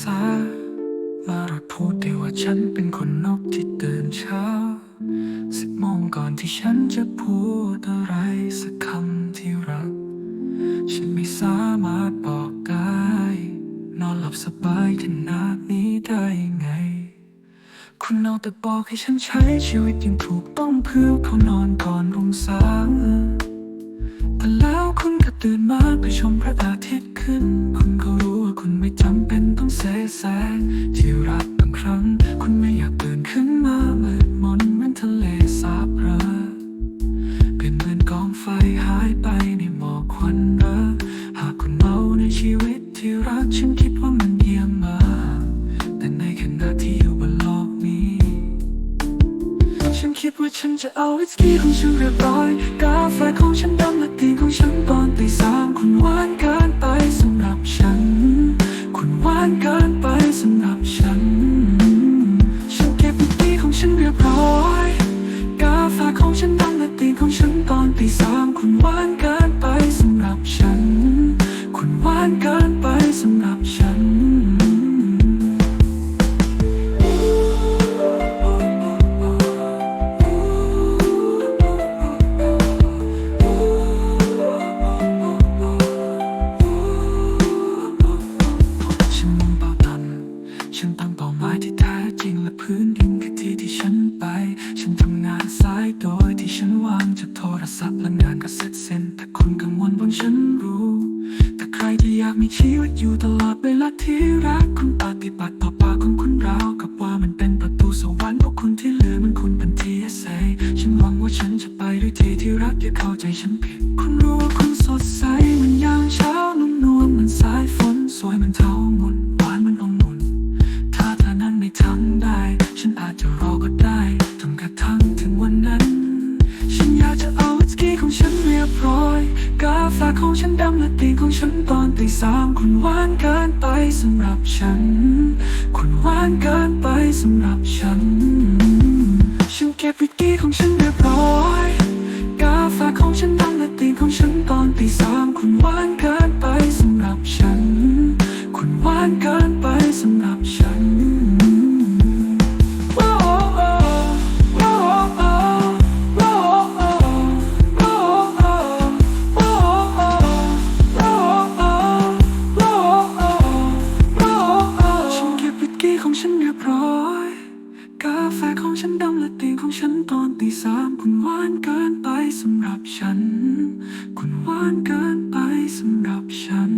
สา มาพูดแต่ว่าฉันเป็นคนนกที่ตื่นเช้า สิบโมงก่อนที่ฉันจะพูดอะไรสักคำที่รัก ฉันไม่สามารถบอกได้ นอนหลับสบายขนาดนี้ได้ยังไง คุณเอาแต่บอกให้ฉันใช้ชีวิตยังถูกต้องเพื่อเขานอนก่อนรุ่งสางแต่แล้วคุณก็ตื่นมาไปชมพระอาทิตย์ขึ้น คุณก็รู้ว่าคุณไม่จำเป็น เสแสงที่รักบางครั้ง คุณไม่อยากตื่นขึ้นมามืดมนเหมือนทะเลสาบเรอเป็นเหมือนกองไฟหายไปในหมอกควันเรอหากคุณเมาในชีวิตที่รักฉันคิดว่ามันเยี่ยมมาแต่ในขณะที่อยู่บนโลกนี้ ฉันคิดว่าฉันจะเอาวิสกี้ของฉันเรียบร้อย กาแฟของฉันดำและตีของฉันตอนตีสามคุณไว นตั้งเป้าหมายที่แท้จริงและพื้นดินคือที่ที่ฉันไป ฉันทำงานสายโดยที่ฉันวางจะโทรศัพท์และงานก็เสร็จเส้นแต่คนกังวลบนฉันรู้ แต่ใครที่อยากมีชีวิตอยู่ตลอดเวลาที่รักคุณปฏิบัติต่อปากของคุณรากับว่ามันเป็นประตูสวรรค์พวกคุณที่เหลือมันคุณเป็นทีเอสเอฉันหวังว่าฉันจะไปด้วยที่ที่รักอย่าเข้าใจฉันผิด ต้ทำกระทั่งถึงวันนั้น ฉันอยากจะเอาสกีของฉันเรียบร้อย กาฝาของฉันดำและตีของฉันตอนตีสามคุณวานกินไปสำหรับฉัน คุณวานกินไปสำหรับฉัน ฉันเก็บวิกกี้ของฉันเรียบร้อย ของฉันตอนตีสามคุณหวานเกินไปสำหรับฉัน คุณหวานเกินไปสำหรับฉัน